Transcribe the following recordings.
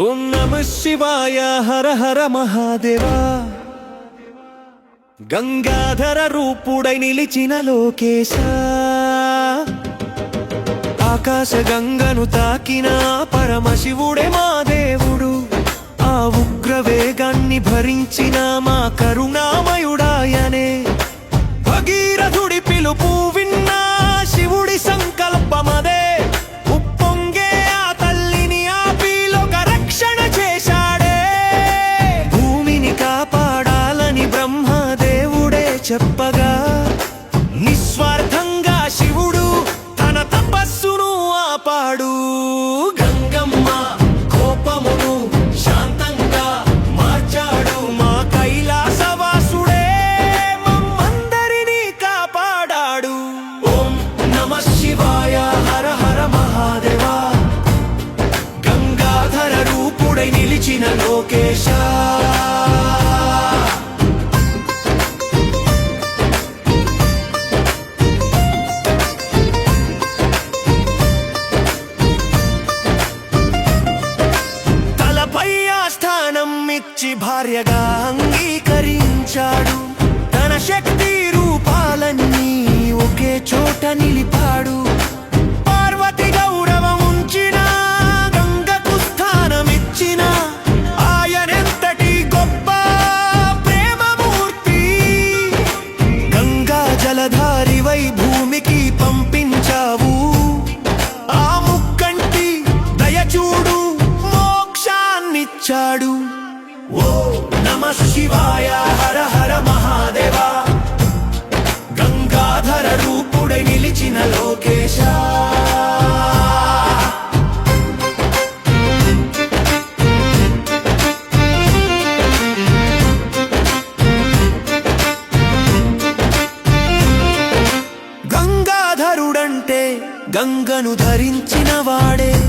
ఓం నమ శివాయ హర హర మహాదేవా. గంగాధర రూపుడై నిలిచిన లోకేశ. ఆకాశ గంగను తాకిన పరమశివుడే మా దేవుడు. ఆ ఉగ్ర వేగాన్ని భరించిన మా కరుణామయుడాయనే. భగీరథుడి పిలుపు చెప్పగా నిస్వార్థంగా శివుడు తన తపస్సును ఆపాడు. గంగమ్మ కోపమును శాంతంగా మార్చాడు. మా కైలాసవాసుడే మమ్మందరినీ కాపాడాడు. ఓం నమ శివాయ హర హర మహాదేవా. గంగాధర రూపుడై నిలిచిన లోకేశా. అంగీకరించాడు. తన శక్తి రూపాలన్నీ ఒకే చోట నిలిపాడు. ఓ నమ శివాయ హర హర మహాదేవా. గంగాధర రూపుడై నిలిచిన లోకేశ. గంగాధరుడంటే గంగను ధరించిన వాడే.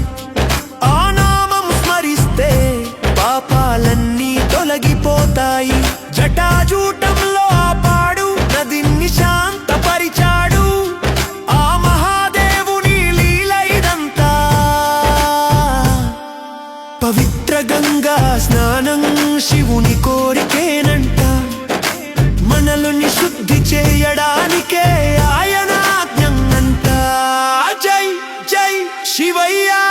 శివుని కోరికేనంట. మనలుని శుద్ధి చేయడానికే ఆయన జ్ఞంగంట జై జై శివయ్యా